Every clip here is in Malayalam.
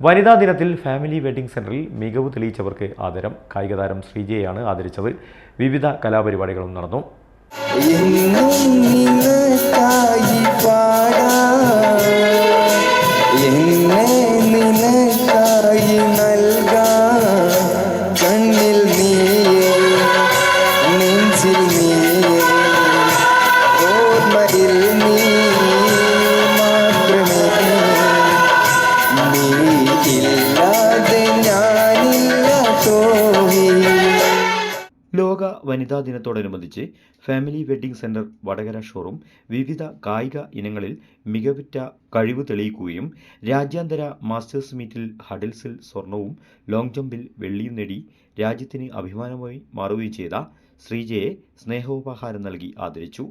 വനിതാ ദിനത്തിൽ ഫാമിലി വെഡിംഗ് സെന്ററിൽ മികവ് തെളിയിച്ചവർക്ക് ആദരം. കായിക താരം ശ്രീജയെയാണ് ആദരിച്ചത്. വിവിധ കലാപരിപാടികളും നടന്നു. ലോക വനിതാ ദിനത്തോടനുബന്ധിച്ച് family wedding centre Vadakara showroom വിവിധ കായിക ഇനങ്ങളിൽ മികവുറ്റ കഴിവ് തെളിയിക്കുകയും രാജ്യാന്തര മാസ്റ്റേഴ്സ് മീറ്റിൽ ഹഡിൽസിൽ സ്വർണവും ലോങ് ജമ്പിൽ വെള്ളിയും നേടി രാജ്യത്തിന് അഭിമാനമായി മാറുകയും ചെയ്ത ശ്രീജയെ സ്നേഹോപഹാരം നൽകി ആദരിച്ചു.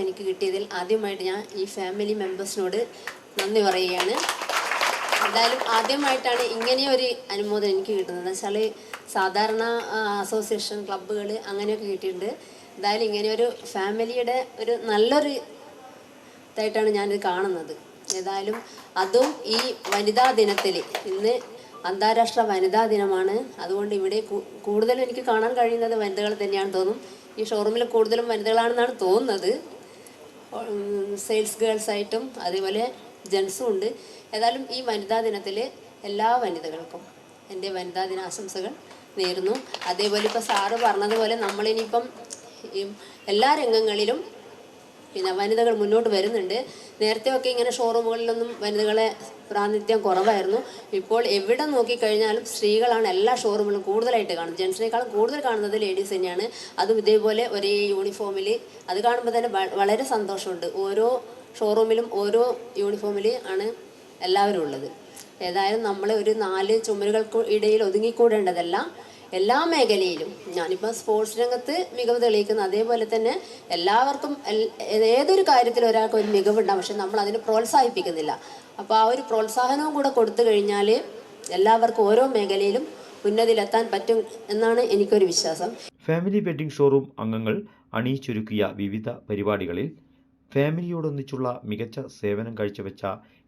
എനിക്ക് കിട്ടിയതിൽ ആദ്യമായിട്ട് ഞാൻ ഈ ഫാമിലി മെമ്പേഴ്സിനോട് നന്ദി പറയുകയാണ്. എന്തായാലും ആദ്യമായിട്ടാണ് ഇങ്ങനെ ഒരു അനുമോദനം എനിക്ക് കിട്ടുന്നത്. എന്ന് വെച്ചാൽ സാധാരണ അസോസിയേഷൻ ക്ലബ്ബുകൾ അങ്ങനെയൊക്കെ കിട്ടിയിട്ടുണ്ട്. എന്തായാലും ഒരു ഫാമിലിയുടെ ഒരു നല്ലൊരു ഇതായിട്ടാണ് ഞാനിത് കാണുന്നത്. ഏതായാലും അതും ഈ വനിതാ ദിനത്തിൽ ഇന്ന് അന്താരാഷ്ട്ര വനിതാ ദിനമാണ്. അതുകൊണ്ട് ഇവിടെ കൂടുതലും എനിക്ക് കാണാൻ കഴിയുന്നത് വനിതകൾ തന്നെയാണ് തോന്നും. ഈ ഷോറൂമിൽ കൂടുതലും വനിതകളാണെന്നാണ് തോന്നുന്നത്. സെയിൽസ് ഗേൾസ് ആയിട്ടും അതേപോലെ ജെൻസും ഉണ്ട്. ഏതായാലും ഈ വനിതാ ദിനത്തിൽ എല്ലാ വനിതകൾക്കും എന്റെ വനിതാ ദിനാശംസകൾ നേരുന്നു. അതേപോലെ ഇപ്പോൾ സാറ് പറഞ്ഞതുപോലെ നമ്മളിനിയിപ്പം എല്ലാ രംഗങ്ങളിലും പിന്നെ വനിതകൾ മുന്നോട്ട് വരുന്നുണ്ട്. നേരത്തെയൊക്കെ ഇങ്ങനെ ഷോറൂമുകളിലൊന്നും വനിതകളെ പ്രാതിനിധ്യം കുറവായിരുന്നു. ഇപ്പോൾ എവിടെ നോക്കിക്കഴിഞ്ഞാലും സ്ത്രീകളാണ് എല്ലാ ഷോറൂമിലും കൂടുതലായിട്ട് കാണുന്നത്. ജെൻസിനേക്കാളും കൂടുതൽ കാണുന്നത് ലേഡീസ് തന്നെയാണ്. അതും ഇതേപോലെ ഒരേ യൂണിഫോമിൽ അത് കാണുമ്പോൾ തന്നെ വളരെ സന്തോഷമുണ്ട്. ഓരോ ഷോറൂമിലും ഓരോ യൂണിഫോമിൽ ആണ് എല്ലാവരും ഉള്ളത്. ഏതായാലും നമ്മൾ ഒരു നാല് ചുമരുകൾക്ക് ഇടയിൽ ഒതുങ്ങിക്കൂടേണ്ടതല്ല. എല്ലാ മേഖലയിലും ഞാനിപ്പോൾ സ്പോർട്സ് രംഗത്ത് മികവ് തെളിയിക്കുന്ന അതേപോലെ തന്നെ എല്ലാവർക്കും ഏതൊരു കാര്യത്തിൽ ഒരാൾക്ക് ഒരു മികവുണ്ടാകും പക്ഷെ നമ്മൾ അതിനെ പ്രോത്സാഹിപ്പിക്കുന്നില്ല. അപ്പോൾ ആ ഒരു പ്രോത്സാഹനവും കൂടെ കൊടുത്തു കഴിഞ്ഞാൽ എല്ലാവർക്കും ഓരോ മേഖലയിലും ഉന്നതിയിലെത്താൻ പറ്റും എന്നാണ് എനിക്കൊരു വിശ്വാസം. ഫാമിലി വെഡ്ഡിംഗ് ഷോറൂം അംഗങ്ങൾ അണിയിച്ചൊരുക്കിയ വിവിധ പരിപാടികളിൽ ഫാമിലിയോടൊന്നിച്ചുള്ള മികച്ച സേവനം കാഴ്ചവെച്ച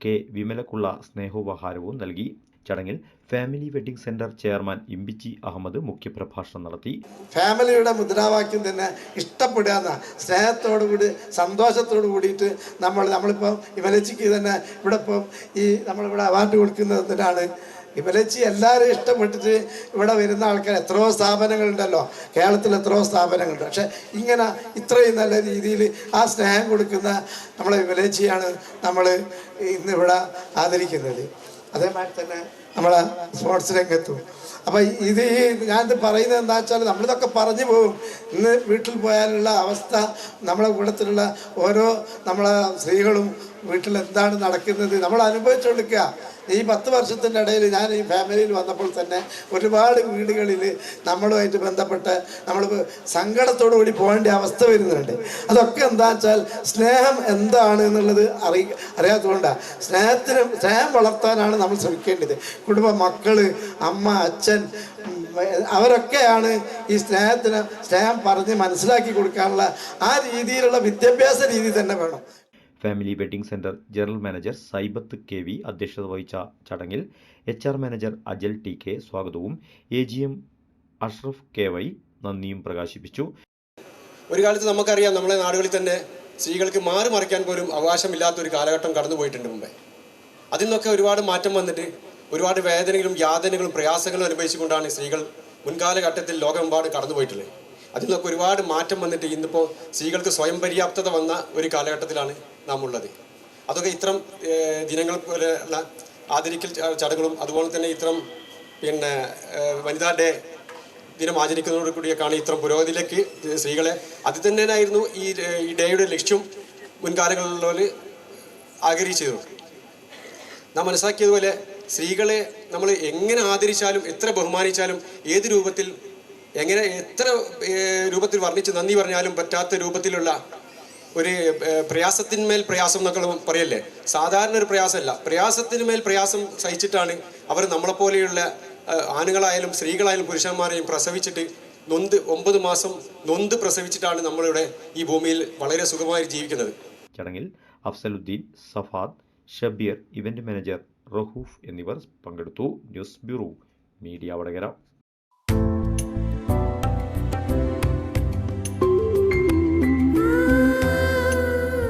കെ. വിമലക്കുള്ള സ്നേഹോപഹാരവും നൽകി. ചടങ്ങിൽ family wedding centre chairman Imbichi Ahammed മുഖ്യപ്രഭാഷണം നടത്തി. ഫാമിലിയുടെ മുദ്രാവാക്യം തന്നെ ഇഷ്ടപ്പെടുക സ്നേഹത്തോടു കൂടി സന്തോഷത്തോടു കൂടിയിട്ട് നമ്മൾ നമ്മളിപ്പം ഇവലച്ചിക്ക് തന്നെ ഇവിടെ ഇപ്പം ഈ നമ്മളിവിടെ അവാർഡ് കൊടുക്കുന്നതിനാണ് ഇവലച്ചി എല്ലാവരും ഇഷ്ടപ്പെട്ടിട്ട് ഇവിടെ വരുന്ന ആൾക്കാർ എത്രയോ സ്ഥാപനങ്ങളുണ്ടല്ലോ. കേരളത്തിൽ എത്രയോ സ്ഥാപനങ്ങളുണ്ട്. പക്ഷേ ഇങ്ങനെ ഇത്രയും നല്ല രീതിയിൽ ആ സ്നേഹം കൊടുക്കുന്ന നമ്മളെ വിമലേച്ചിയാണ് നമ്മൾ ഇന്നിവിടെ ആദരിക്കുന്നത്. അതേമാതിരി തന്നെ നമ്മളെ സ്പോർട്സ് രംഗത്തും. അപ്പം ഇത് ഈ ഞാനിത് പറയുന്നത് എന്താ വെച്ചാൽ നമ്മളിതൊക്കെ പറഞ്ഞു പോകും. ഇന്ന് വീട്ടിൽ പോയാലുള്ള അവസ്ഥ നമ്മളെ കൂട്ടത്തിലുള്ള ഓരോ നമ്മളെ സ്ത്രീകളും വീട്ടിൽ എന്താണ് നടക്കുന്നത് നമ്മൾ അനുഭവിച്ചുകൊണ്ടിരിക്കുക ഈ പത്ത് വർഷത്തിന്റെ ഇടയിൽ ഞാൻ ഈ ഫാമിലിയിൽ വന്നപ്പോൾ തന്നെ ഒരുപാട് വീടുകളിൽ നമ്മളുമായിട്ട് ബന്ധപ്പെട്ട് നമ്മൾ സങ്കടത്തോടു കൂടി പോകേണ്ട അവസ്ഥ വരുന്നുണ്ട്. അതൊക്കെ എന്താ വെച്ചാൽ സ്നേഹം എന്താണ് എന്നുള്ളത് അറി അറിയാത്തതുകൊണ്ടാണ് സ്നേഹത്തിന് സ്നേഹം വളർത്താനാണ് നമ്മൾ ശ്രമിക്കേണ്ടത്. കുടുംബ മക്കൾ അമ്മ അച്ഛൻ അവരൊക്കെയാണ് ഈ സ്നേഹത്തിന് സ്നേഹം പറഞ്ഞ് മനസ്സിലാക്കി കൊടുക്കാനുള്ള ആ രീതിയിലുള്ള വിദ്യാഭ്യാസ രീതി തന്നെ വേണം. Family wedding centre general manager Saibath K V അധ്യക്ഷത വഹിച്ച ചടങ്ങിൽ H R manager Ajal T K സ്വാഗതവും A G M Ashraf K Y നന്ദിയും പ്രകാശിപ്പിച്ചു. ഒരു കാലത്ത് നമുക്കറിയാം നമ്മളെ നാടുകളിൽ തന്നെ സ്ത്രീകൾക്ക് മാറി മറിക്കാൻ പോലും അവകാശമില്ലാത്ത ഒരു കാലഘട്ടം കടന്നു പോയിട്ടുണ്ട് മുമ്പേ. അതിൽ നിന്നൊക്കെ ഒരുപാട് മാറ്റം വന്നിട്ട് ഒരുപാട് വേദനകളും യാതനകളും പ്രയാസങ്ങളും അനുഭവിച്ചുകൊണ്ടാണ് സ്ത്രീകൾ മുൻകാലഘട്ടത്തിൽ ലോകമെമ്പാട് കടന്നു പോയിട്ടുള്ളത്. അതിൽ നിന്നൊക്കെ ഒരുപാട് മാറ്റം വന്നിട്ട് ഇന്നിപ്പോൾ സ്ത്രീകൾക്ക് സ്വയം പര്യാപ്തത വന്ന ഒരു കാലഘട്ടത്തിലാണ് നാം ഉള്ളത് അതൊക്കെ ഇത്തരം ദിനങ്ങൾ പോലെ ഉള്ള ആദരിക്കൽ ചടങ്ങുകളും അതുപോലെ തന്നെ ഇത്തരം പിന്നെ വനിതാ ഡേ ദിനം ആചരിക്കുന്നതോട് കൂടിയൊക്കെയാണ് ഇത്തരം പുരോഗതിയിലേക്ക് സ്ത്രീകളെ അത് തന്നെയായിരുന്നു ഈ ഈ ഡേയുടെ ലക്ഷ്യം മുൻകാലങ്ങളിലുള്ളവർ ആഗ്രഹിച്ചത്. നാം മനസ്സിലാക്കിയതുപോലെ സ്ത്രീകളെ നമ്മൾ എങ്ങനെ ആദരിച്ചാലും എത്ര ബഹുമാനിച്ചാലും ഏത് രൂപത്തിൽ എങ്ങനെ എത്ര രൂപത്തിൽ വർണിച്ച് നന്ദി പറഞ്ഞാലും പറ്റാത്ത രൂപത്തിലുള്ള ഒരു പ്രയാസത്തിന്മേൽ പ്രയാസം എന്നൊക്കെ പറയല്ലേ? സാധാരണ ഒരു പ്രയാസമല്ല. പ്രയാസത്തിന്മേൽ പ്രയാസം സഹിച്ചിട്ടാണ് അവർ നമ്മളെപ്പോലെയുള്ള ആണുങ്ങളായാലും സ്ത്രീകളായാലും പുരുഷന്മാരെയും പ്രസവിച്ചിട്ട് നൊന്ത് ഒമ്പത് മാസം നൊന്ത് പ്രസവിച്ചിട്ടാണ് നമ്മളിവിടെ ഈ ഭൂമിയിൽ വളരെ സുഖമായി ജീവിക്കുന്നത്. ചടങ്ങിൽ അഫ്സലുദ്ദീൻ സഫാദ് ഷബീർ ഇവന്റ് മാനേജർ റഹൂഫ് എന്നിവർ പങ്കെടുത്തു. News bureau media Vadakara.